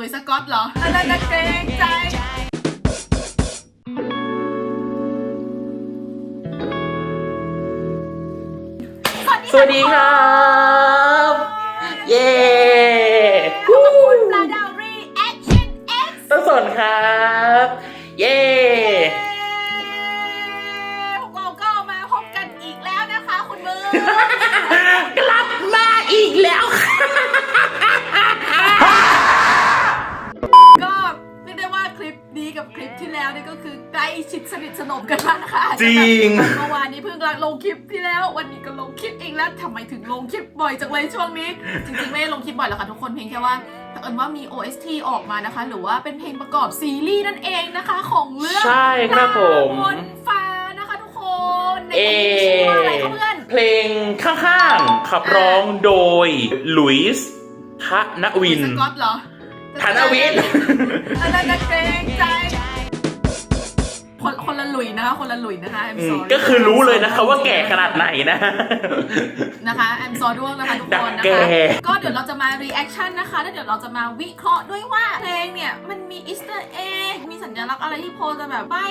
ลุยสกอตเหรออันนั้นนะเกรงใจ สวัสดีครั ชิดสนิทสนมกันมากนะคะจริง เมื่อวานนี้เพิ่งลงคลิปที่แล้ว วันนี้ก็ลงคลิปอีกแล้วทำไมถึงลงคลิปบ่อยจังเลยช่วงนี้ จริงๆไม่ได้ลงคลิปบ่อยหรอกค่ะทุกคนเพียงแค่ว่าเผอิญว่ามี OST ออกมานะคะ หรือว่าเป็นเพลงประกอบซีรีส์นั่นเองนะคะ ของเรื่องใช่ครับผมบนฟ้านะคะทุกคนในเอเพลงชื่อว่าอะไรคะเพื่อน เพลงข้างๆ ขับร้องโดยหลุยส์ทะนวิน สกอตเหรอธนวิทย์ อันนั้นนะเกรงใจคนคน ละหลุยนะคะคนละหลุยนะคะ I'm อืม sorry ก็คือรู้เลยนะคะว่าแก่ขนาดไหนนะ นะคะ I'm sorry ด้วยนะคะทุกคนนะดักแก่คะก็เดี๋ยวเราจะมา reaction นะคะแล้วเดี๋ยวเราจะมาวิเคราะห์ด้วยว่าเพลงเนี่ยมันมี easter egg มีสัญลักษณ์อะไรที่พอจะแบบใบ้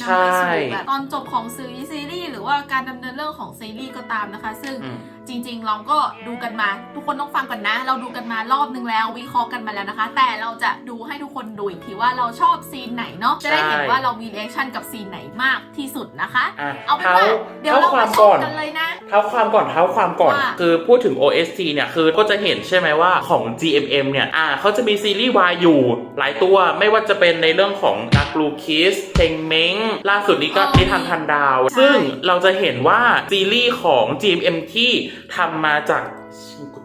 นำไปสู่แบบตอนจบของซีรีส์ซีรีส์หรือว่าการดำเนินเรื่องของซีรีส์ก็ตามนะคะ ซึ่ง อืมจริง ๆ เราก็ดูกันมา ทุกคนต้องฟังก่อนนะ เราดูกันมารอบนึงแล้ววิเคราะห์กันมาแล้วนะคะ แต่เราจะดูให้ทุกคนดูอีกทีว่าเราชอบซีนไหนเนาะจะได้เห็นว่าเรามีเรีแอคชั่นกับซีนไหนมากที่สุดนะคะ อะเอาเป็นเท้าว่าเดี๋ยวเท้าเราความาชมก่มอนกันเลยนะ เท้าความก่อนเท้าความก่อน ว่า คือพูดถึง OST เนี่ย คือก็จะเห็นใช่ไหมว่าของ GMM เนี่ย อ่าเขาจะมีซีรีส์วายอยู่ หลายตัวไม่ว่าจะเป็นในเรื่องของ Dark Blue Kiss เพลงเม้งล่าสุดนี้ก็นิทานพันดาว ซึ่งเราจะเห็นว่าซีรีส์ของ GMM ที่ทำมาจาก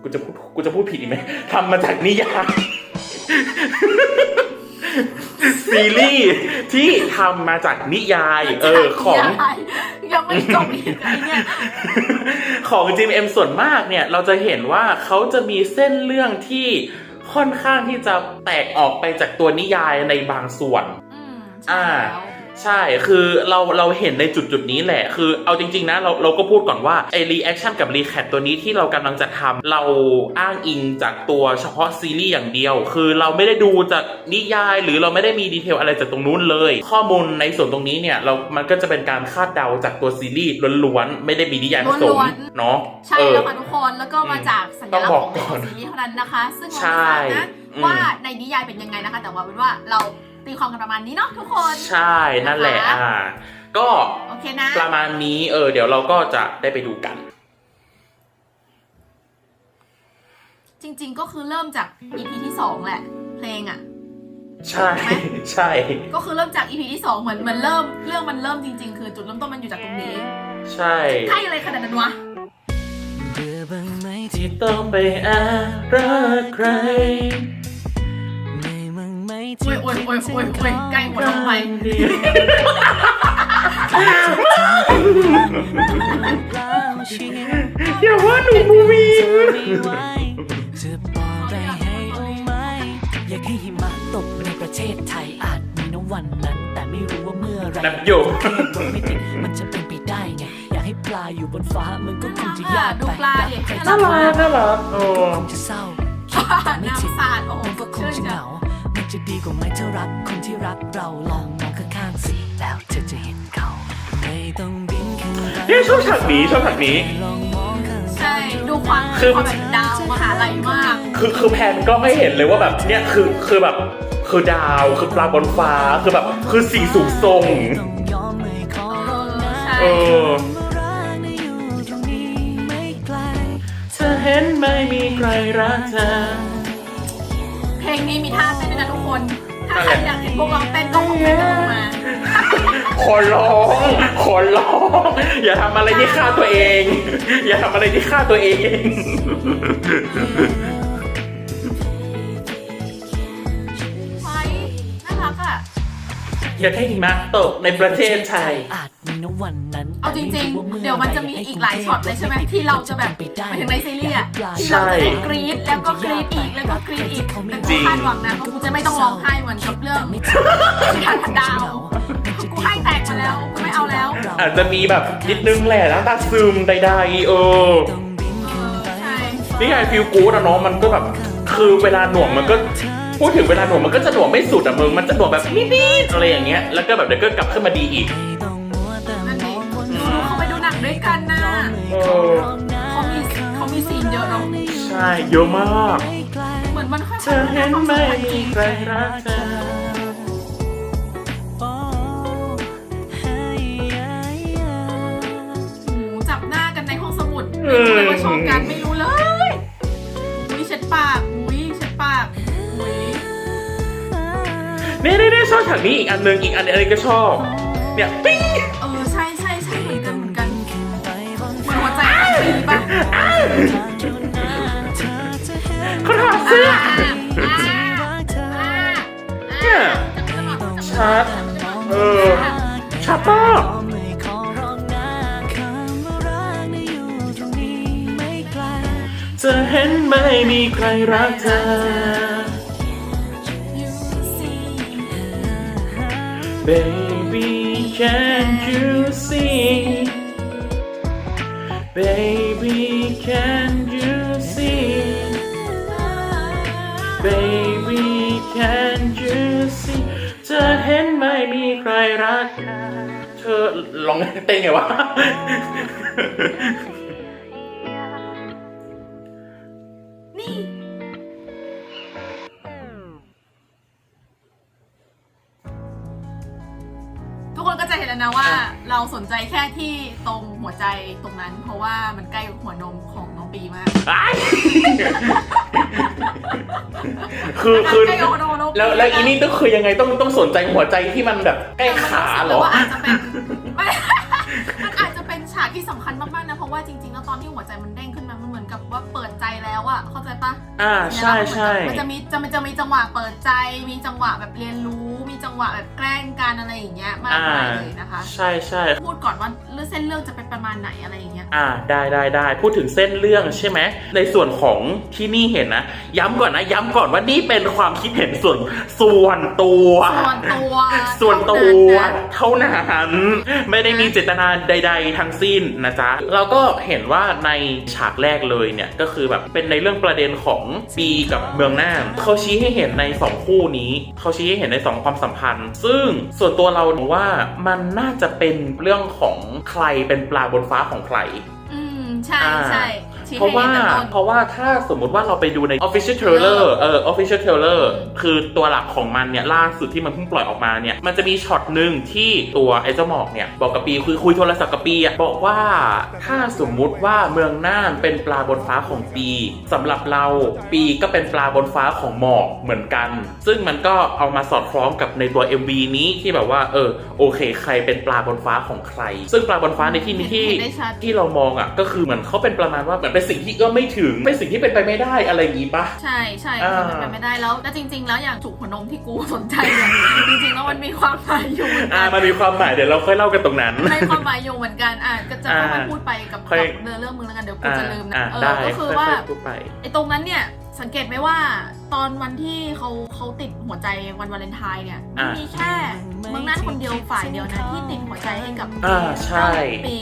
กูจะพูดกูจะพูดผิดอีกไหมทำมาจากนิยายซีรีส์ที่ทำมาจากนิยาย เออของยังไม่จบอีกไอเนี่ยของ GMM ส่วนมากเนี่ย เราจะเห็นว่าเขาจะมีเส้นเรื่องที่ค่อนข้างที่จะแตกออกไปจากตัวนิยายในบางส่วนอืมอ่า ใช่แล้วใช่คือเราเราเห็นในจุดจุดๆนี้แหละ คือเอาจริง ๆ นะเราเราก็พูดก่อนว่าไอรีแอคชั่นกับรีแคปตัวนี้ที่เรากำลังจะทำเราอ้างอิงจากตัวเฉพาะซีรีส์อย่างเดียว คือเราไม่ได้ดูจากนิยาย หรือเราไม่ได้มีดีเทลอะไรจากตรงนู้นเลย ข้อมูลในส่วนตรงนี้เนี่ยเรา มันก็จะเป็นการคาดเดาจากตัวซีรีส์ล้วนๆไม่ได้มีนิยายผสมเนาะใช่เออแล้วค่ะทุกคนแล้วก็มาจากสัญลักษณ์ของต้องบอกก่ตัอวนซีรีส์เท่านั้นนะคะ ซึ่งเราใช่ไม่ทราบนะอืมว่าในนิยายเป็นยังไงนะคะ แต่ว่าเป็นว่าเรา ตีความกันประมาณนี้เนาะทุกคนใช่นั่นแหละนะคะอ่าก็โอเคนะประมาณนี้เออเดี๋ยวเราก็จะได้ไปดูกัน จริง ๆ ก็คือเริ่มจาก EP ที่2แหละ เพลงอะใช่ใช่ ก็คือเริ่มจาก EP ที่2เหมือนเหมือนเริ่มเรื่องมันเริ่มจริง ๆ คือจุดเริ่มต้นมันอยู่จากตรงนี้ ใช่ใช่อะไรขนาดนั้นวะเบื่อบ้างไหมที่ต้องไปแอบรักใคร โอ้ยโอ้ยโอ้ยโอ้ยโอ้ยใกล้หมดลงไปแล้วเชียอย่าว่าหนูมูวีเธอไม่ไหวจะบอกไรให้เอาไหมอยากให้หิมะตกในประเทศไทยอาจมีนวันนั้น แต่ไม่รู้ว่าเมื่อไรนับอยู่เทพบนไม่ติดมันจะเป็นไปได้ไง อยากให้ปลาอยู่บนฟ้ามันก็คงจะยากไปน่ารักน่ารักโอ้จะเศร้าคิดแต่ไม่ถึงน้ำสาดโอ้โหมันก็คงชื่นจะเหจังา ดีกว่าไหมถ้ารักคนที่รักเราลองมองข้างๆสิแล้วเธอจะเห็นเขาไม่ต้องบินขึ้นไปเนี่ยชอบฉากนี้ชอบฉากนี้ ลองมองข้างใช่ดูความคือ ความแบบดาวมหาลัยมากคือคือแพนก็ไม่เห็นเลยว่าแบบเนี่ยคือคือแบบคือดาวคือปลาบนฟ้าคือแบบคือสีสูงทรงต้องยอมไม่ขอร้องนะใช่เออรักนะอยู่ตรงนี้ไม่ไกล เธอเห็นไม่มีใครรักเธอเพ ลงนี้มีท่าเต้นด้วยนะทุกคน ถ้าใครอยากเห็นพวกเราเต้นก็คอมเมนต์กันมาขอร้องขอร้องอย่าทำอะไรที่ฆ่าตัวเอง อย่าทำอะไรที่ฆ่าตัวเองไฟน่ารักอะ อย่าให้หิมะตกในประเทศไทย อาจ มีนวันนั้นเอาจริงแต่ไม่ๆเดี๋ยวมันจะมีอีกหลายช็อตเลยใช่ไหมที่เราจะแบบไปถึงในซีรีส์อะที่เราจะได้กรี๊ดแล้วก็กรี๊ดอีกแล้วก็กรี๊ดอีกแต่กูคาดหวังนะว่ากูจะไม่ต้องร้องไห้เหมือนกับเรื่องที่ทันดาวกูให้แตกมาแล้วกูไม่เอาแล้ว อาจจะมีแบบนิดนึงแหละน้ำตาซึมใดๆเออต้องบินเอขึ้นอไปใช่นี่ไงฟิลกู๊ดอะเนาะมันก็แบบคือเวลาหน่วงมันก็พูดถึงเวลาหน่วงมันก็จะหน่วงไม่สุดอะมึงมันจะหน่วงแบบนิดๆอะไรอย่างเงี้ยแล้วก็แบบเดี๋ยวก็กลับขึ้นมาดีอีก กันนะเออเขามีเขามีซีนเยอะเนาะใช่เยอะมาก เหมือนมันค่อยๆเธอเห็นไหมมีใครรักเธอโอ้เฮ้ยอะอะโอ้โหจับหน้ากันในห้องสมุดไม่รู้เลยว่าชอบกันไม่รู้เลยอุ้ยเช็ดปากอุ้ยเช็ดปากอุ้ยนี่นี่นี่ชอบฉากนี้อีกอันหนึ่งอีกอันอันนี้ก็ชอบ เนี่ยปิ้ง เธอจะเห็นเขาถอดเสื้ออ่าเอเนี่ยชัดเออชัดมาป้าจะเห็นไหมมีใครรักเธอ Baby can you see Baby ลองเต้นไงวะ นี่ ทุกคนก็จะเห็นแล้วนะว่า เราสนใจแค่ที่ตรงหัวใจตรงนั้น เพราะว่ามันใกล้หัวนมของน้องปีมากอ้ายคือ คือ ใกล้หัวนมของน้องปี แล้วแล้วอีนี่ต้องคือยังไงต้องต้องสนใจหัวใจที่มันแบบใกล้ขาเหรอ แต่ว่าอาจจะเป็นไม่ มันอาจจะเป็นฉากที่สำคัญมากๆนะ เพราะว่าจริงๆ แล้วตอนที่หัวใจมันเด้งขึ้นมา มันเหมือนกับว่าเปิดใจแล้วอะเข้าใจปะอ่าใช่ใช่ มันจะมีจะมันจะมีจังหวะเปิดใจ มีจังหวะแบบเรียนรู้มี จังหวะแบบแกล้งกันอะไรอย่างเงี้ยมากอ่ามายเลยนะคะ ใช่ใช่พูดก่อนว่าเรื่องเส้นเรื่องจะเป็นประมาณไหนอะไรอย่างเงี้ยอ่าได้ได้ได้พูดถึงเส้นเรื่องใช่ไหมในส่วนของที่นี่เห็นนะ ย้ำก่อนนะ ย้ำก่อนว่านี่เป็นความคิดเห็นส่วนส่วนตัว ส่วนตัวส่วนตัวเท่านั้นนะเท่านั้นไม่ได้มีเจตนาใด ๆ ทั้งสิ้นนะจ๊ะเราก็เห็นว่าในฉากแรกเลยเนี่ยก็คือแบบเป็นในเรื่องประเด็นของปีกับเมืองน่านเขาชี้ให้เห็นในสองคู่นี้เขาชี้ให้เห็นในสองความสัมพันธ์ ซึ่งส่วนตัวเราว่ามันน่าจะเป็นเรื่องของใครเป็นปลาบนฟ้าของใคร อืม ใช่อ่าใช่ชี้ เพราะให้ว่าเห็นแต่ต้นเพราะว่าถ้าสมมุติว่าเราไปดูใน official trailer เออ official trailer อืมคือตัวหลักของมันเนี่ยล่าสุดที่มันเพิ่งปล่อยออกมาเนี่ยมันจะมีช็อตหนึ่งที่ตัวไอ้เจ้าหมอกเนี่ยบอกกับปีคุยคุยโทรศัพท์กับปีอะบอกว่าถ้าสมมุติว่าเมืองน่านเป็นปลาบนฟ้าของปีสำหรับเราปีก็เป็นปลาบนฟ้าของหมอกเหมือนกัน ซึ่งมันก็เอามาสอดคล้องกับในตัว MV นี้ที่แบบว่าเออโอเค ใครเป็นปลาบนฟ้าของใคร ซึ่งปลาบนฟ้าในที่นี้ที่เห็นได้ชัดที่เรามองอะก็คือเหมือนเขาเป็นประมาณว่าเหมือนเป็นสิ่งที่เอื้อมไม่ถึง เป็นสิ่งที่เป็นไปไม่ได้อะไรอย่างงี้ปะ ใช่ใช่อ่าคือมันเป็นไม่ได้แล้วแล้วจริง ๆ แล้วอย่างจุกหัวนมที่กูสนใจเนี่ยจริงๆแล้วมันมีความหมายอยู่เหมือนอ่ากันมันมีความหมายเดี๋ยวเราค่อยเล่ากันตรงนั้น ในความหมายอยู่เหมือนกัน อะก็จะอ่าค่อยๆพูดไปกับค่อย กับเนื้อเรื่องมึงแล้วกันเดี๋ยวกูอ่าจะลืมนะ อ่าเออ ได้ก็คือว่าค่อยๆพูดไป ไอ้ตรงนั้นเนี่ย สังเกตไหมว่าตอนวันที่เขาเขาติดหัวใจวันวาเลนไทน์เนี่ยมันอ่ามีมีแค่เมืองน่านคนเดียวฝ่ายเดียวนะที่ติดหัวใจให้กับอ่าใช่ ปี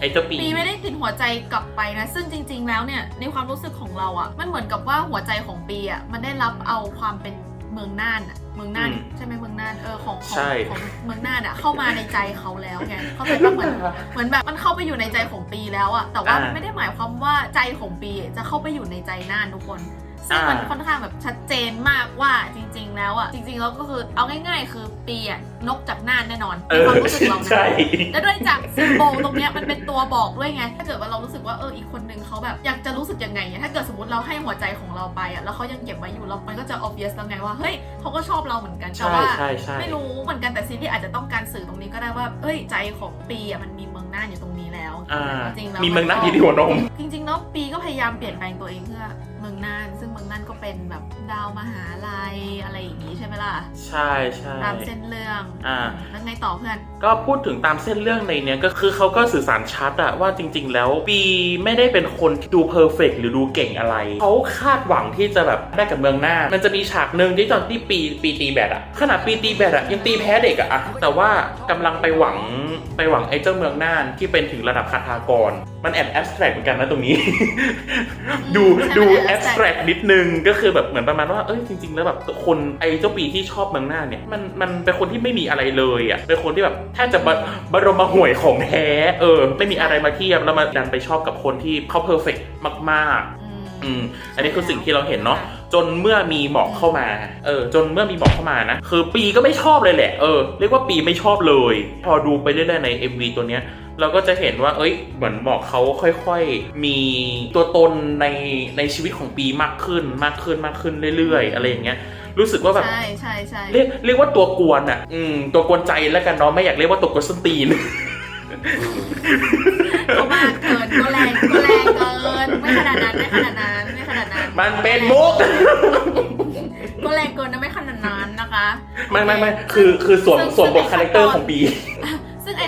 ไอ้เจ้าปี ปีไม่ได้ติดหัวใจกลับไปนะ ซึ่งจริง ๆ แล้วเนี่ยในความรู้สึกของเราอะ่ะ มันเหมือนกับว่าหัวใจของปีอะ่ะมันได้รับเอาความเป็นเมืองน่านอะเมืองน่านอืมใช่ไหมเมืองน่านเออของของใช่ของเมืองน่านอะ่ะเข้ามาในใจเขาแล้วไงเขาใจว่าเหมือนเหมือนแบบมันเข้าไปอยู่ในใจของปีแล้วอะแต่ว่าอ่ามัมันไม่ได้หมายความว่าใจของปีจะเข้าไปอยู่ในใจน่านทุกคน ซึ่งมันอ่าค่อนข้างแบบชัดเจนมากว่าจริง ๆ แล้วอะจริงๆแล้วก็คือเอาง่าย ๆ คือปีอะนกจากน่านแน่นอนเอในอความรู้สึกเรานะใช่แล้วด้วยจากซิมโบลตรงเนี้ยมันเป็นตัวบอกด้วยไง ถ้าเกิดว่าเรารู้สึกว่าเอออีกคนนึงเขาแบบอยากจะรู้สึกยังไงอะถ้าเกิดสมมติเราให้หัวใจของเราไปอะแล้วเขายังเก็บไว้อยู่เรามันก็จะ obvious แล้วไงว่าเฮ้ยเขาก็ชอบเราเหมือนกันแต่ใช่ว่าใช่ใช่ไม่รู้เหมือนกันแต่ซีรีส์อาจจะต้องการสื่อตรงนี้ก็ได้ว่าเอ้ยใจของปีอะมันมีเมืองน่านอยู่ตรงนี้แล้วอ่าจริงๆแล้วมีเมืองน่านอยู่ที่หัวนมจริงๆแล้วปีก็พยายามเปลี่ยนแปลงตัวเองเพื่อ เมืองน่านซึ่งเมืองน่านก็เป็นแบบดาวมหาลัยอะไรอย่างนี้ใช่ไหมล่ะ ใช่ใช่ตามเส้นเรื่องอ่าแล้วไงต่อเพื่อน ก็พูดถึงตามเส้นเรื่องในเนี้ยก็คือเขาก็สื่อสารชัดอะว่าจริง ๆ แล้วปีไม่ได้เป็นคนที่ดูเพอร์เฟกหรือดูเก่งอะไรเขาคาดหวังที่จะแบบได้กับเมืองหน้า มันจะมีฉากหนึ่งที่ตอนที่ปีปีตีแบดอะขนาดปีตีแบดอะยังตีแพ้เด็กอะอะแต่ว่ากำลังไปหวังไปหวังไอ้เจ้าเมืองน่านที่เป็นถึงระดับคาถากร มันแอบแอบสแตรกเหมือนกันนะตรงนี้ ดูใช่ดูมันแอบส abstract แตรกนิดนึงก็คือแบบเหมือนประมาณว่าเอ้ยจริง ๆ แล้วแบบคนไอ้เจ้าปีที่ชอบเมืองหน้าเนี่ยมันมันเป็นคนที่ไม่มีอะไรเลยอะเป็นคนที่แบบแทบจะบะบรมห่วยของแท้เออ ไม่มีอะไรมาเทียบแล้วมาดันไปชอบกับคนที่เขาเพอร์เฟกมากอืมๆอืมอันนี้คือสิ่งที่เราเห็นเนาะจนเมื่อมีหมอกเข้ามาเออจนเมื่อมีหมอกเข้ามานะคือปีก็ไม่ชอบเลยแหละเออเรียกว่าปีไม่ชอบเลย พอดูไปเรื่อยๆใน MV ตัวเนี้ย เราก็จะเห็นว่า เอ้ย เหมือนหมอกเขาค่อยๆ มีตัวตนในในชีวิตของปีมากขึ้น มากขึ้นมากขึ้นเรื่อยๆ อะไรอย่างเงี้ย รู้สึกว่าแบบ ใช่ใช่ใช่เรียกเรียกว่าตัวกวนอะ อืม ตัวกวนใจแล้วกันเนาะ ไม่อยากเรียกว่าตัวกวนส้นตีนก็มากเกินก็แรงก็แรงเกิน ไม่ขนาดนั้นไม่ขนาดนั้นไม่ขนาดนั้น มันเป็นมุก ก็แรงเกินนะไม่ขนาดนั้นนะคะ ไม่ไม่ไม่คือคือสวมสวมบทคาแรคเตอร์ของปีซึ่งไอ้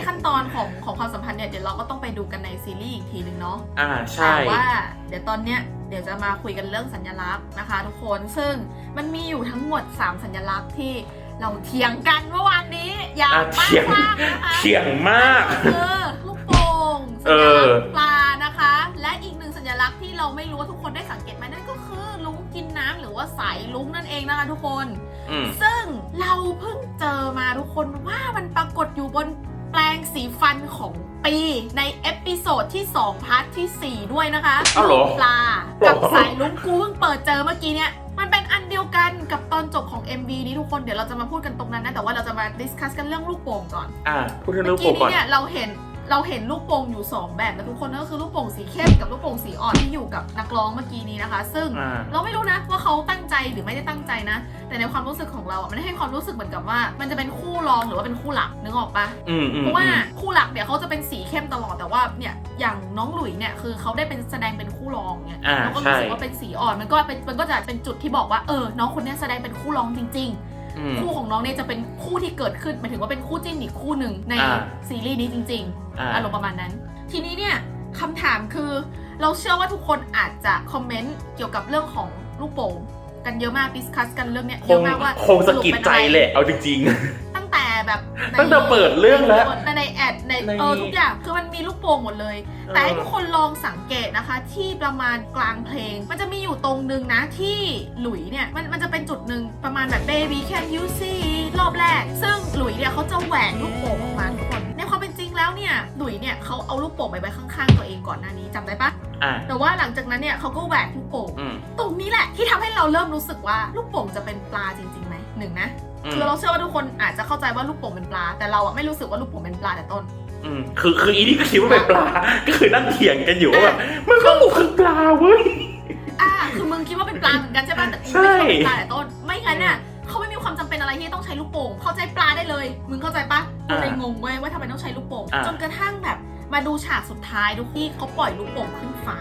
ขั้นตอนของของความสัมพันธ์เนี่ยเดี๋ยวเราก็ต้องไปดูกันในซีรีส์อีกทีนึงเนาะอ่าใช่แต่ว่าเดี๋ยวตอนเนี้ยเดี๋ยวจะมาคุยกันเรื่องสัญลักษณ์นะคะ ทุกคนซึ่งมันมีอยู่ทั้งหมด 3 สัญลักษณ์ที่เราเถียงกันเมื่อวานนี้อย่างอะมากเถียงมากนะคะเถียงมากคือลูกโป่งสัเอญอลักษณ์ปลานะคะ และอีกหนึ่งสัญลักษณ์ที่เราไม่รู้ว่าทุกคนได้สังเกตไหมนั่นก็คือลุงกินน้ำหรือว่าสายลุงนั่นเองนะคะ ทุกคน อืมซึ่งเราเพิ่งเจอมาทุกคนว่ามันปรากฏอยู่บน แปลงสีฟันของปีในเอพิโซดที่ 2 พาร์ทที่ 4 ด้วยนะคะอ้าวเหรอ ปลา กับสายลุงกูเพิ่งเปิดเจอเมื่อกี้เนี่ย มันเป็นอันเดียวกันกับตอนจบของ MV นี้ทุกคนเดี๋ยวเราจะมาพูดกันตรงนั้นนะ แต่ว่าเราจะมาดิสคัสกันเรื่องลูกโป่งก่อน อ่าพูดถึงเมื่ลูอกโป่กี้งก่อนี้นเนี่ยเราเห็น เราเห็นลูกโป่งอยู่ 2 แบบนะทุกคนนั่นก็คือลูกโป่งสีเข้มกับลูกโป่งสีอ่อนที่อยู่กับนักร้องเมื่อกี้นี้นะคะ ซึ่งอ่า เราไม่รู้นะว่าเขาตั้งใจหรือไม่ได้ตั้งใจนะ แต่ในความรู้สึกของเราอะมันให้ความรู้สึกเหมือนกับว่า มันจะเป็นคู่รองหรือว่าเป็นคู่หลักนึกออกปะ อืมอืมเพราะว่าอืมคู่หลักเนี่ยเขาจะเป็นสีเข้มตลอดแต่ว่าเนี่ยอย่างน้องหลุยเนี่ยคือเขาได้เป็นแสดงเป็นคู่รองเนี่ยอ่าเราก็ใช่รู้สึกว่าเป็นสีอ่อนมันก็เป็นมันก็จะเป็นจุดที่บอกว่าเออน้องคนเนี้ยแสดงเป็นคู่รองจริง อืมๆคู่ของน้องเนี่ยจะเป็นคู่ที่เกิดขึ้นหมายถึงว่าเป็นคู่จิ้นอีกคู่หนึ่งในอ่า ซีรีส์นี้จริงอ่าๆอารมณ์ประมาณนั้น ทีนี้เนี่ยคำถามคือเราเชื่อว่าทุกคนอาจจะคอมเมนต์เกี่ยวกับเรื่องของลูกโป่งกันเยอะมากดิสคัสกันเรื่องเนี้ยคเยงอะมากว่าคงสะกิดใจแหละเอาจริงตั้ง แต่แบบในตั้งแต่เปิดเรื่องแล้วในในแอดในใน เออทุกอย่างคือมันมีลูกโป่งหมดเลยๆแต่ให้ทุกคนลองสังเกตนะคะ ที่ประมาณกลางเพลง มันจะมีอยู่ตรงนึงนะที่หลุยเนี่ยมันมันจะเป็นจุดหนึ่งประมาณแบบ baby can you see รอบแรก ซึ่งหลุยเนี่ยเขาจะแหวกลูกโป่งออกมาทุกคนในความเป็นจริงแล้วเนี่ยหลุยเนี่ยเขาเอาลูกโป่งไปไว้ข้างๆตัวเองก่อนหน้านี้จำได้ปะอ่าแต่ว่าหลังจากนั้นเนี่ยเขาก็แหวกลูกโป่ง อืม ตรงนี้แหละที่ทำให้เราเริ่มรู้สึกว่าลูกโป่งจะเป็นปลาจริงๆไหมหนึ่งนะอืม คือเราเชื่อว่าทุกคนอาจจะเข้าใจว่าลูกโป่งเป็นปลา แต่เราอะไม่รู้สึกว่าลูกโป่งเป็นปลาแต่ต้น อืมคือคืออีนี่ก็คิดว่าเป็นปลา ก็คือนั่งเถียงกันอยู่ว่าแบบมันก็บอกคือปลาเว้ยอ่าคือมึงคิดว่าเป็นปลาเหมือนกันใช่ป่ะแต่กูใช่ไม่คิดว่าเป็นปลาแต่ต้น ไม่งั้นน่ะเขาไม่มีความจำเป็นอะไรที่ต้องใช้ลูกโป่งเข้าใจปลาได้เลย มึงเข้าใจปะกูเลยงงเว้ยว่าทำไมต้องใช้ลูกโป่งอ่าจนกระทั่งแบบมาดูฉากสุดท้ายทุกที่เขาปล่อยลูกโป่งขึ้นฟ้า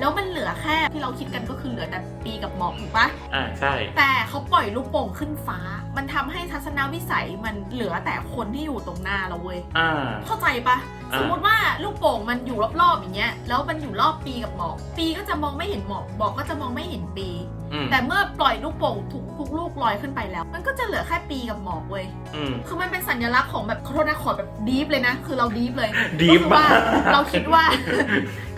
แล้วมันเหลือแค่ที่เราคิดกันก็คือเหลือแต่ปีกับหมอกถูกปะอ่าใช่ แต่เขาปล่อยลูกโป่งขึ้นฟ้า มันทำให้ทัศนวิสัยมันเหลือแต่คนที่อยู่ตรงหน้าเราเว้ยอ่า เข้าใจปะอ่าสมมติว่าลูกโป่งมันอยู่รอบๆอย่างเงี้ย แล้วมันอยู่รอบปีกับหมอก ปีก็จะมองไม่เห็นหมอกหมอกก็จะมองไม่เห็นปีอืมแต่เมื่อปล่อยลูกโป่งทุกทุกลูกลอยขึ้นไปแล้ว มันก็จะเหลือแค่ปีกับหมอกเว้ยอืมคือมันเป็นสัญลักษณ์ของแบบขอโทษนะขอแบบดีฟเลยนะ คือเราดีฟเลย deep ก็คือว่ามากเราคิดว่า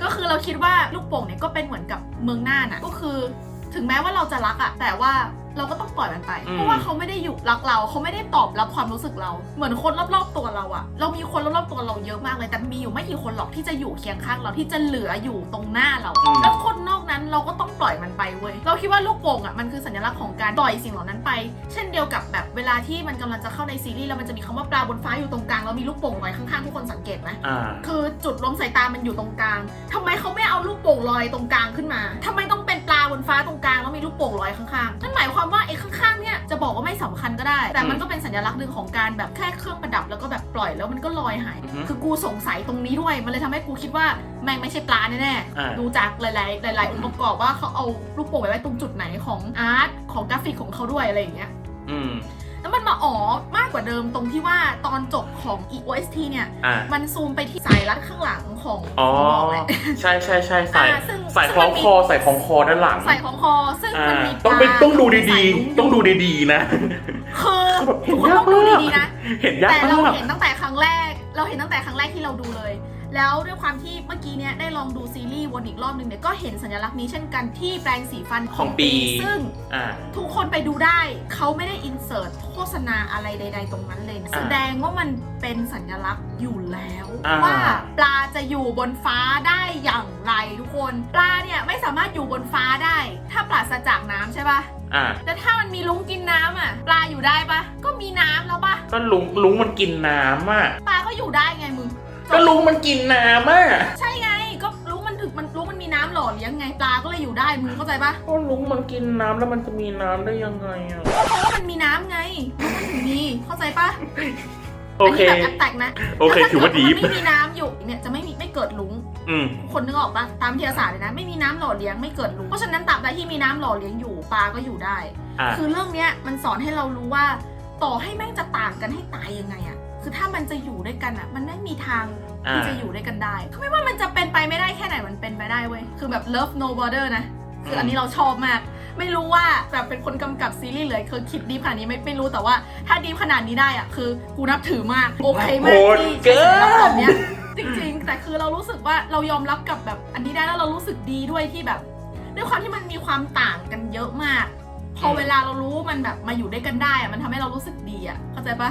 ก็คือเราคิดว่าลูกโป่งเนี่ยก็เป็นเหมือนกับเมืองน่านอะก็คือ ถึงแม้ว่าเราจะรักอะแต่ว่า เราก็ต้องปล่อยมันไป อืม เพราะว่าเขาไม่ได้อยู่รักเรา เขาไม่ได้ตอบรับความรู้สึกเรา เหมือนคนรอบๆตัวเราอะเรามีคนรอบๆตัวเราเยอะมากเลย แต่มีอยู่ไม่กี่คนหรอกที่จะอยู่เคียงข้างเราที่จะเหลืออยู่ตรงหน้าเรา อืม แล้วคนนอกนั้นเราก็ต้องปล่อยมันไปเว้ย เราคิดว่าลูกโป่งอะมันคือสัญลักษณ์ของการปล่อยสิ่งเหล่านั้นไป เช่นเดียวกับแบบเวลาที่มันกำลังจะเข้าในซีรีส์แล้วมันจะมีคำว่าปลาบนฟ้าอยู่ตรงกลางแล้วมีลูกโป่งลอยข้างๆทุกคนสังเกตไหม อ่า คือจุดรวมสายตามันอยู่ตรงกลาง ทำไมเขาไม่เอาลูกโป่งลอยตรงกลางขึ้นมา ทำไมต้องเป็นปลา บนฟ้าตรงกลางแล้วมีลูกโป่งลอยข้างๆนั่นหมายความว่าไอ้ข้างๆเนี่ยจะบอกว่าไม่สำคัญก็ได้ แต่มันก็เป็นสัญลักษณ์หนึ่งของการแบบแค่เครื่องประดับแล้วก็แบบปล่อยแล้วมันก็ลอยหายอือฮึคือกูสงสัยตรงนี้ด้วย มันเลยทำให้กูคิดว่าแม่งไม่ใช่ปลาแน่อ่าๆดูจากหลาย ๆ หลาย ๆ องค์ประกอบว่าเขาเอาลูกโป่งไปไว้ตรงจุดไหนของอาร์ตของกราฟิกของเขาด้วยอะไรอย่างเงี้ยอืม แล้วมันมาอ๋อมากกว่าเดิมตรงที่ว่าตอนจบของ EOST เนี่ย อ่า มันซูมไปที่สายรัดข้างหลังของอ๋อบอกแหละ ใช่ใช่ใช่ใส่อ่าซึ่งใส่คล้องคอใส่คล้องคอด้านหลังใส่ของคอซึ่งอ่ามันมีต้องเป็นปลาต้องดูใส่ดีลุ้ๆต้องดูดีๆนะคือแบบทุกคนต้องดูดีๆนะ เห็นยากแต่เรามาก เห็นตั้งแต่ครั้งแรก เราเห็นตั้งแต่ครั้งแรกที่เราดูเลย แล้วด้วยความที่เมื่อกี้เนี้ยได้ลองดูซีรีส์วนอีกรอบหนึ่งเนี่ยก็เห็นสัญลักษณ์นี้เช่นกันที่แปรงสีฟันของปี ซึ่งอ่า ทุกคนไปดูได้เขาไม่ได้อินเสิร์ตโฆษณาอะไรใด ๆ ตรงนั้นเลยนะอ่าแสดงว่ามันเป็นสัญลักษณ์อยู่แล้ว อ่า ว่าปลาจะอยู่บนฟ้าได้อย่างไรทุกคน ปลาเนี่ยไม่สามารถอยู่บนฟ้าได้ ถ้าปราศจากน้ำใช่ปะ อ่าแต่ถ้ามันมีลุงกินน้ำอะ ปลาอยู่ได้ปะก็มีน้ำแล้วปะก็ลุงลุงมันกินน้ำอะปลาก็อยู่ได้ไงมึงก็ลุงมันกินน้ำอะใช่ไง ก็ลุงมันถึงมันลุงมันมีน้ำหล่อเลี้ยงไงปลาก็เลยอยู่ได้มึงเข้าใจปะก็ลุงมันกินน้ำแล้วมันจะมีน้ำได้ยังไงอะก็เพราะว่ามันมีน้ำไงลุงมันถึงมีเข้าใจปะ โอเค นนี้แบบแอปแตกนะโอเคถือว่าดีถ้เกิมันไม่มีน้ำอยู่เนี่ยจะไม่มีไม่เกิดลุงอืมคนนึกออกปะตามวิทยาศาสตร์เลยนะ ไม่มีน้ำหล่อเลี้ยงไม่เกิดลุงเพราะฉะนั้นตราบใดที่มีน้ำหล่อเลี้ยงอยู่ปลาก็อยู่ได้ อ่า คือเรื่องเนี้ยมันสอนให้เรารู้ว่า ต่อให้แม่งจะต่างกันให้ตายยังไงอะคือถ้ามันจะอยู่ด้วยกันอะมันไม่มีทางที่อ่าจะอยู่ด้วยกันได้คือไม่ว่ามันจะเป็นไปไม่ได้แค่ไหนมันเป็นไปได้เว้ยคือแบบ love no border นะคืออันนี้เราชอบมาก ไม่รู้ว่าแบบเป็นคนกำกับซีรีส์เลยคือคิดดีขนาดนี้ไม่ไม่รู้แต่ว่า ถ้าดีขนาดนี้ได้อะคือกูนับถือมากโอเคมากโหดที่เกิใช้สัญลักษณ์แบบนเนี้ยจริง ๆ แต่คือเรารู้สึกว่าเรายอมรับกับแบบอันนี้ได้แล้วเรารู้สึกดีด้วยที่แบบ ด้วยความที่มันมีความต่างกันเยอะมาก พอเวลาเรารู้ว่ามันแบบมาอยู่ด้วยกันได้อะมันทำให้เรารู้สึกดีอะเข้าใจปะ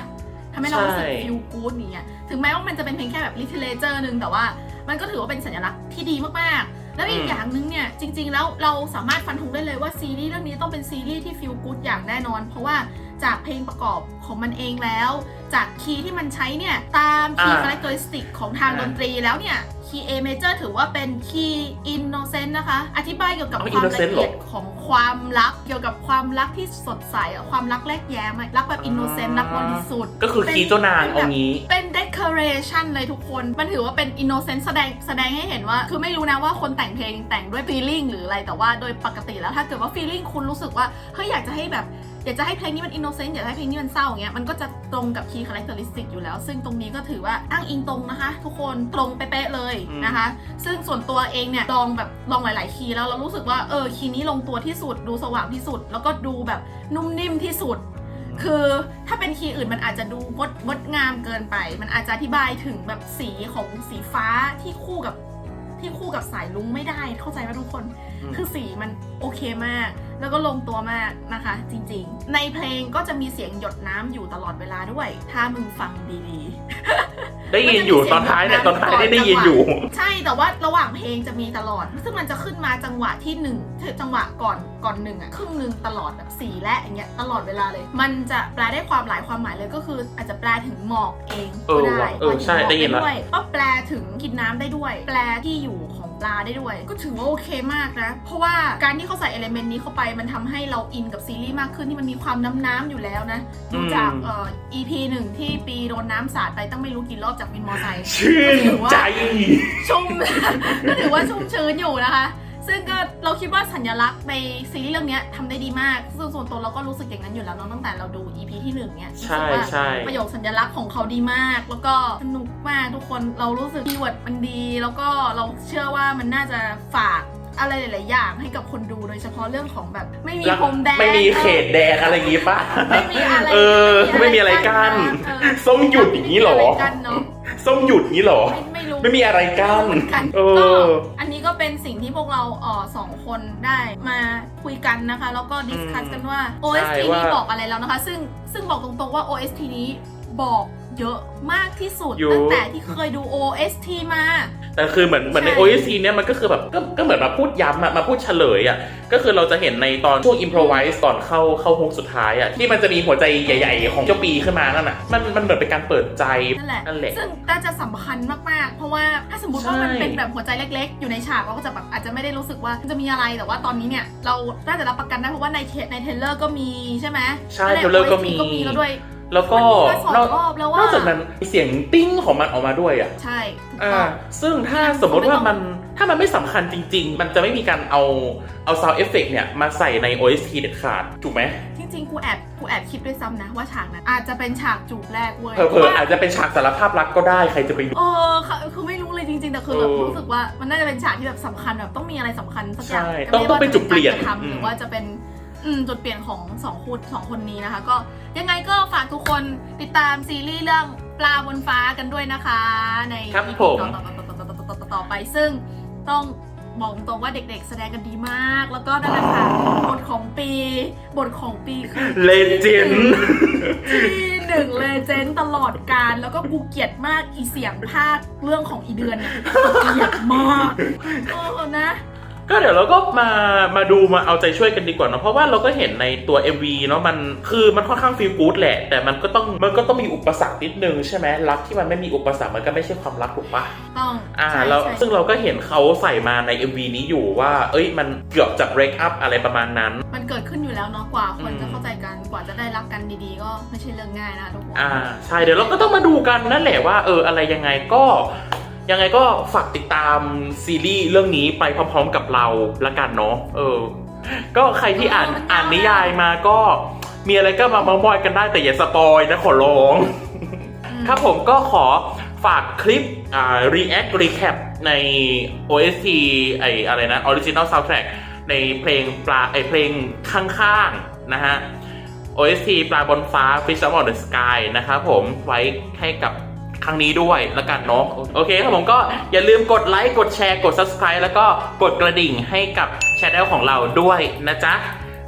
ทำให้เรารู้สึกใช่ฟีลกู๊ดอย่างเงี้ยถึงแม้ว่ามันจะเป็นเพียงแค่แบบลิเทเลเจอร์นึงแต่ว่า มันก็ถือว่าเป็นสัญลักษณ์ที่ดีมากๆ แล้วอีกอย่างหนึงเนี่ยจริง ๆ แล้วเราสามารถฟันธงได้เลยว่าซีรีส์เรื่องนี้ต้องเป็นซีรีส์ที่ฟีลกู๊ดอย่างแน่นอน เพราะว่าจากเพลงประกอบของมันเองแล้ว จากคีย์ที่มันใช้เนี่ย ตามคีย์อ่าคาแรคเตอริสติกของทางดนตรีแล้วเนี่ยคีย์ A major ถือว่าเป็นคีย์ innocent นะคะ อธิบายเกี่ยวกับอ๋อความละ innocent เอียดเหรอของ ความรักเกี่ยวกับความรักที่สดใสอะความรักแรกแย้มอะรักแบบ innocent รักบริสุทธิ์ก็คือคีย์เจ้านางเป็นเอาแบบงี้ เป็น decoration เลยทุกคน มันถือว่าเป็น innocent แสดงแสดงให้เห็นว่า คือไม่รู้นะว่าคนแต่งเพลงแต่งด้วย feeling หรืออะไรแต่ว่าโดยปกติแล้วถ้าเกิดว่า feeling คุณรู้สึกว่าเฮ้ยอยากจะให้แบบ อยากจะให้เพลงนี้มัน innocent อยากจะให้เพลงนี้มันเศร้าอย่างเงี้ยมันก็จะตรงกับ key characteristic อยู่แล้ว ซึ่งตรงนี้ก็ถือว่าอ้างอิงตรงนะคะ ทุกคนตรงเป๊ะๆเลยอืมนะคะ ซึ่งส่วนตัวเองเนี่ยลองแบบลองหลาย ๆ คีย์แล้วเรารู้สึกว่าเออคีย์นี้ลงตัวที่สุดดูสว่างที่สุด แล้วก็ดูแบบนุ่มนิ่มที่สุดคือถ้าเป็นคีย์อื่นมันอาจจะดูงดงดงามเกินไป มันอาจจะอธิบายถึงแบบสีของสีฟ้าที่คู่กับที่คู่กับสายลุ้งไม่ได้เข้าใจไหมทุกคนอืมคือสีมันโอเคมาก แล้วก็ลงตัวมากนะคะ จริงๆ ในเพลงก็จะมีเสียงหยดน้ำอยู่ตลอดเวลาด้วย ถ้ามึงฟังดีๆ ได้ยินอยู่ตอนท้ายเนี่ยตอนท้ายได้ได้ยินอยู่ ใช่แต่ว่าระหว่างเพลงจะมีตลอด ซึ่งมันจะขึ้นมาจังหวะที่หนึ่งจังหวะก่อนก่อนหนึ่งอะครึ่งหนึ่งตลอดแบบสี่และอย่างเงี้ยตลอดเวลาเลย มันจะแปลได้ความหลายความหมายเลยก็คือ อาจจะแปลถึงหมอกเองเอก็อได้ว่ะเออใช่หมอกได้ยินละด้วยก็แปลถึงกินน้ำได้ด้วย แปลที่อยู่ของปลาได้ด้วย ก็ถือว่าโอเคมากนะ เพราะว่าการที่เขาใส่เอลเมนต์นี้เข้าไปมันทำให้เราอินกับซีรีส์มากขึ้นที่มันมีความน้ำน้ำๆอยู่แล้วนะดูจากเอ่อ EP หนึ่งที่ปีโดนน้ำสาดไปตั้งไม่รู้กี่รอบจากวินมอไซค์ชื่นใจชุ่มก็ถือว่าชุ่มชื้นอยู่นะคะ ซึ่งก็เราคิดว่าสัญลักษณ์ในซีรีส์เรื่องเนี้ยทำได้ดีมากซึ่งส่วนตัวเราก็รู้สึกอย่างนั้นอยู่แล้วเนาะตั้งแต่เราดู EP ที่หนึ่งเนี่ยรู้ใช่สึกว่าใช่ประโยคสัญลักษณ์ของเขาดีมาก แล้วก็สนุกมากทุกคนเรารู้สึกคีย์เวิร์ดมันดี แล้วก็เราเชื่อว่ามันน่าจะฝากอะไรหลาย ๆ อย่างให้กับคนดูโดยเฉพาะเรื่องของแบบ ไม่มีพรมแดงไม่มีเขตแดงอะไรอย่างงี้ป่ะไม่มีอะไรเออไม่มีอะไรกั้นเออส้มหยุดอย่างนี้เหรอไม่มีะไกั้นเนาะส้มหยุดงี้เหรอไม่ไม่รู้ไม่มีอะไรกั้นเหมือนกันเอก็ออันนี้ก็เป็นสิ่งที่พวกเราเออสองคนได้มาคุยกันนะคะ แล้วก็ดิสคัสกันว่า OST ใช่ว่านี้บอกอะไรแล้วนะคะ ซึ่งซึ่งบอกตรงๆว่า OST นี้บอก เยอะมากที่สุด อยู่ ตั้งแต่ที่เคยดู OST มา แต่คือเหมือนเหมือนใน ใช่ OST เนี่ยมันก็คือแบบก็ก็เหมือนมาพูดย้ำอะมาพูดเฉลยอะก็คือเราจะเห็นในตอนช่วง improvise ก่อนเข้าเข้าฮุกสุดท้ายอะที่มันจะมีหัวใจใหญ่ ๆ ของเจ้าปีขึ้นมานั่นอะมันมันเหมือนเป็นการเปิดใจ นั่นแหละ นั่นแหละซึ่งน่าจะสำคัญมาก ๆ เพราะว่าถ้าสมมติว่ามันใช่ เป็นแบบหัวใจเล็ก ๆ อยู่ในฉากเราก็จะแบบอาจจะไม่ได้รู้สึกว่ามันจะมีอะไร แต่ว่าตอนนี้เนี่ยเราน่าจะรับประกันได้เพราะว่าในเทในเทรลเลอร์ก็มีใช่ไหมใช่แล้วในเทรลเลอร์ก็ OST มีก็มีแล้วด้วย แล้วก็มันมีมาสองนอกรอบแล้วว่านอกจากนั้นเสียงติ้งของมันออกมาด้วยอะ ใช่ถูกอ่าต้อง ซึ่งถ้าสมมติว่ามันถ้ามันไม่สำคัญจริง ๆ มันจะไม่มีการเอาเอา sound effect เนี่ย มาใส่ใน OST เด็ดขาด ถูกไหมจริงๆ กูแอบกูแอบคิดด้วยซ้ำนะว่าฉากนั้นอาจจะเป็นฉากจูบแรกเว้ยเผลอๆอาจจะเป็นฉากสารภาพรักก็ได้ใครจะไปรู้ เออค่ะคือไม่รู้เลยจริงๆ แต่คือแบบเออรู้สึกว่ามันน่าจะเป็นฉากที่แบบสำคัญแบบต้องมีอะไรสำคัญสักอย่างใช่แต่ต้องไม่ต้องเป็นจุดเปลี่ยนว่าจะการกระทำหรือว่าจะเป็น อืมจุดเปลี่ยนของสองคู่สองคนนี้นะคะ ก็ยังไงก็ฝากทุกคนติดตามซีรีส์เรื่องปลาบนฟ้ากันด้วยนะคะ ในครับ EP ผม ต่อๆๆๆๆๆต่อไปซึ่งต้องบอกตรงว่าเด็กๆ แสดงกันดีมาก แล้วก็นั่นแหละค่ะบทของปี บทของปีคือ เลเจนด์ ที่หนึ่งเลเจนด์ตลอดการแล้วก็กูเกลียดมากอีเสียงภาคเรื่องของอีเดือนเนี่ยเกลียดมากเออนะ ก็เดี๋ยวเราก็มามาดูมาเอาใจช่วยกันดีกว่าเนอะเพราะว่าเราก็เห็นในตัว MV เนาะมันคือมันค่อนข้างฟีลกู๊ดแหละ แต่มันก็ต้องมันก็ต้องมีอุปสรรคนิดนึงใช่ไหมรักที่มันไม่มีอุปสรรคมันก็ไม่ใช่ความรักถูกปะต้องอ่าใช่แล้วใช่ซึ่งเราก็เห็นเขาใส่มาใน MV นี้อยู่ว่า เอ้ยมันเกือบจะ break up อะไรประมาณนั้น มันเกิดขึ้นอยู่แล้วเนาะกว่าคนอืมจะเข้าใจกันกว่าจะได้รักกันดีๆ ก็ไม่ใช่เรื่องง่ายนะคะทุกคนอ่าใช่เดี๋ยวเราก็ต้องมาดูกันนั่นแหละว่าเอออะไรยังไงก็ ยังไงก็ฝากติดตามซีรีส์เรื่องนี้ไปพร้อมๆกับเราละกันเนาะเออ ก็ใครที่อ่านอ่านนิยายมาก็มีอะไรก็มาเมามอยกันได้แต่อย่าสปอยนะขอร้องอืมครับผมก็ขอฝากคลิปอ่า react recap ใน OST ไออะไรนะ original soundtrack ในเพลงปลาไอเพลงข้างๆนะฮะ OST ปลาบนฟ้า Fish Up on the Sky นะครับผมไว้ให้กับ ครั้งนี้ด้วยแล้วกันเนาะโอเคครับผมก็อย่าลืมกดไลค์กดแชร์กด Subscribe แล้วก็กดกระดิ่งให้กับช anel ของเราด้วยนะจ๊ะ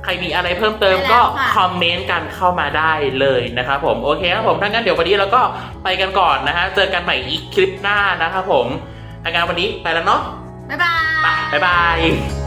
ใครมีอะไรเพิ่มเติมก็ได้แล้วค่ะคอมเมนต์กันเข้ามาได้เลยนะครับผมโอเคครับผมถ้างั้นเดี๋ยววันนี้เราก็ไปกันก่อนนะฮะเจอกันใหม่อีกคลิปหน้านะครับผมถ้างั้นวันนี้ไปแล้วเนาะบ๊ายบายไปบ๊ายบาย